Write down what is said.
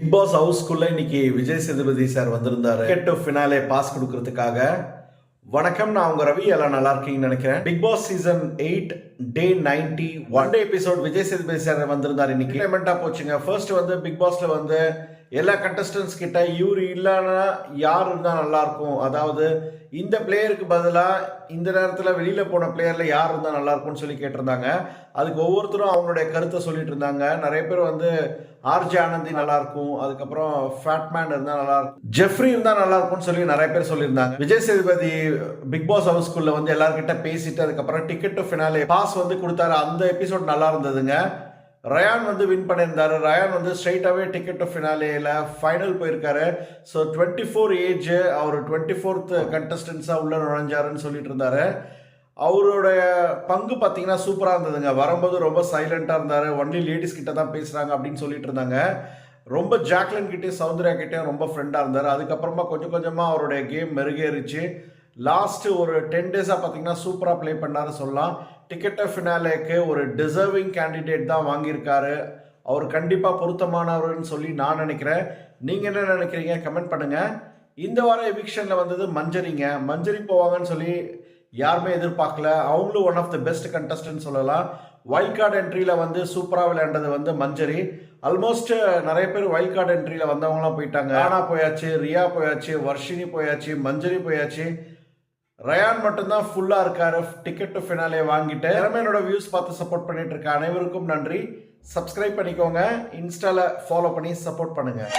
Big Boss ஹவுஸ்க்குள்ள இன்னைக்கு Vijay Sethupathi sir வந்திருந்தாரு. கெட் ஃபினாலே பாஸ் கொடுக்கறதுக்காக. வணக்கம் நான் உங்க ரவி. எல்லாம் நல்லா இருக்கீங்கன்னு நினைக்கிறேன். Bigg Boss season eight day ninety one day episode Vijay Sethupathi sir வந்திருந்தாரு இன்னைக்கு. என்டர்டைன்மெண்டா போச்சுங்க. ஃபர்ஸ்ட் வந்து பிக் பாஸ்ல வந்து எல்லா கண்டஸ்டன்ஸ் கிட்ட இவர் இல்லைன்னா யார் இருந்தால் நல்லாயிருக்கும்? அதாவது இந்த பிளேயருக்கு பதிலாக இந்த நேரத்தில் வெளியில் போன பிளேயரில் யார் இருந்தால் நல்லாயிருக்கும்னு சொல்லி கேட்டிருந்தாங்க. அதுக்கு ஒவ்வொருத்தரும் அவங்களுடைய கருத்தை சொல்லிட்டு இருந்தாங்க. நிறைய பேர் வந்து ஆர்ஜி ஆனந்தி நல்லாயிருக்கும். அதுக்கப்புறம் ஃபேட்மேன் இருந்தால் நல்லாயிருக்கும். ஜெஃப்ரி இருந்தால் நல்லாயிருக்கும்னு சொல்லி நிறைய பேர் சொல்லியிருந்தாங்க. விஜய் சேதுபதி பிக் பாஸ் ஹவுஸ்குள்ளே வந்து எல்லாருக்கிட்ட பேசிட்டு அதுக்கப்புறம் டிக்கெட் டு ஃபினாலே பாஸ் வந்து கொடுத்தாரு. அந்த எபிசோட் நல்லா இருந்ததுங்க. ரயான் வந்து வின் பண்ணியிருந்தாரு. ரயான் வந்து ஸ்ட்ரைட்டாகவே டிக்கெட் டு ஃபினாலேயில் ஃபைனல் போயிருக்காரு. ஸோ டுவெண்ட்டி ஃபோர் ஏஜ் அவர் டுவெண்ட்டி ஃபோர்த் கண்டஸ்டன்ஸாக உள்ளே நுழைஞ்சாருன்னு சொல்லிட்டு இருந்தாரு. அவருடைய பங்கு பார்த்தீங்கன்னா சூப்பராக இருந்ததுங்க. வரும்போது ரொம்ப சைலண்ட்டாக இருந்தார். ஒன்லி லேடிஸ் கிட்ட தான் பேசுகிறாங்க அப்படின்னு சொல்லிட்டு இருந்தாங்க. ரொம்ப ஜாக்லின் கிட்டேயும் சௌந்தர்யா கிட்டேயும் ரொம்ப ஃப்ரெண்டாக இருந்தார். அதுக்கப்புறமா கொஞ்சம் கொஞ்சமாக அவருடைய கேம் மெருகேறிச்சு. லாஸ்ட் ஒரு டென் டேஸாக பார்த்தீங்கன்னா சூப்பராக ப்ளே பண்ணாரு சொல்லலாம். டிக்கெட் ஃபினாலேக்கு ஒரு டிசர்விங் கேண்டிடேட் தான் வாங்கியிருக்காரு. அவர் கண்டிப்பாக பொருத்தமானவர்னு சொல்லி நான் நினைக்கிறேன். நீங்கள் என்ன நினைக்கிறீங்க? கமெண்ட் பண்ணுங்கள் இந்த வாரம் எவிக்ஷனில் வந்தது மஞ்சரிங்க. மஞ்சரி போவாங்கன்னு சொல்லி யாருமே எதிர்பார்க்கல. அவங்களும் one of the best contestant சொல்லலாம். வைல்ட் கார்டு என்ட்ரியில் வந்து சூப்பராக விளையாண்டது வந்து மஞ்சரி. ஆல்மோஸ்ட் நிறைய பேர் வைல்ட் கார்டு என்ட்ரியில் வந்தவங்களாம் போயிட்டாங்க. ராணா போயாச்சு ரியா போயாச்சு வர்ஷினி போயாச்சு மஞ்சரி போயாச்சு. ரயான் மட்டும்தான் ஃபுல்லாக இருக்காரு. டிக்கெட் டு ஃபினாலே வாங்கிட்டு திறமை என்னோட வியூஸ் பார்த்து சப்போர்ட் பண்ணிட்டு இருக்க அனைவருக்கும் நன்றி. சப்ஸ்கிரைப் பண்ணிக்கோங்க. இன்ஸ்டாவில் ஃபாலோ பண்ணி சப்போர்ட் பண்ணுங்கள்